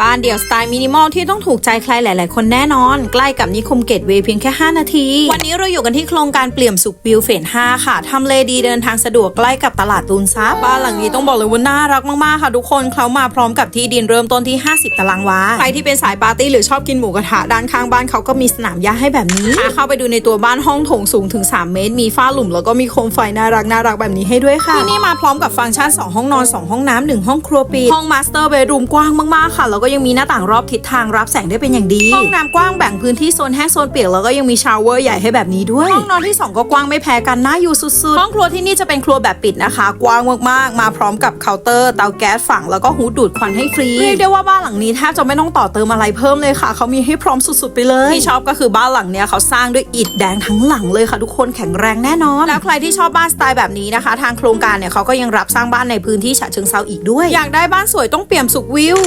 บ้านเดี่ยวสไตล์มินิมอลที่ต้องถูกใจใครหลาย ๆ คนแน่นอน ใกล้กับนิคมเกตเวย์เพียงแค่ 5 นาที วันนี้เราอยู่กันที่โครงการเปลี่ยมสุขวิวเฟส5ค่ะทำเลดีเดินทางสะดวกใกล้กับตลาดตูนซับบ้านหลังนี้ต้องบอกเลยว่าน่ารักมาก ๆ ค่ะทุกคนเขามาพร้อมกับที่ดินเริ่มต้นที่ 50 ตารางวาใครที่เป็นสายปาร์ตี้หรือชอบกินหมูกระทะด้านข้างบ้านเขาก็มีสนามหญ้าให้แบบนี้พาเข้าไปดูในตัวบ้านห้องโถงสูงถึง 3 เมตร มีฝ้าหลุมแล้วก็มีโคมไฟน่ารักน่ารักแบบนี้ให้ด้วยค่ะที่นี่มาพร้อมกับฟังก์ชัน 2 ห้องนอน 2 ห้องน้ำหนึ่งห้องครัวปิดห้องมาสเตอร์เบดรูมกว้างมาก ๆ ค่ะแล้วก็ยังมีหน้าต่างรอบทิศทางรับแสงได้เป็นอย่างดี ห้องน้ำกว้างแบ่งพื้นที่โซนแห้งโซนเปียกแล้วก็ยังมีชาวเวอร์ใหญ่ให้แบบนี้ด้วย ห้องนอนที่ 2 ก็กว้างไม่แพ้กันน่าอยู่สุดๆ ห้องครัวที่นี่จะเป็นครัวแบบปิดนะคะ กว้างมากๆ มาพร้อมกับเคาน์เตอร์ เตาแก๊สฝังแล้วก็หูดูดควันให้ฟรี เรียกได้ว่าบ้านหลังนี้แทบจะไม่ต้องต่อเติมอะไรเพิ่มเลยค่ะ เขามีให้พร้อมสุดๆไปเลย ที่ชอบก็คือบ้านหลังเนี้ยเขาสร้างด้วยอิฐแดงทั้งหลังเลยค่ะทุกคนแข็งแรงแน่นอน แล้วใครที่ชอบบ้านสไตล์แบบนี้นะคะ ทางโครงการเนี่ยเขาก็ยังรับสร้างบ้านในพื้นที่ฉะเชิงเซาอีกด้วย อยากได้บ้านสวยต้องเปี่ยมสุขวิว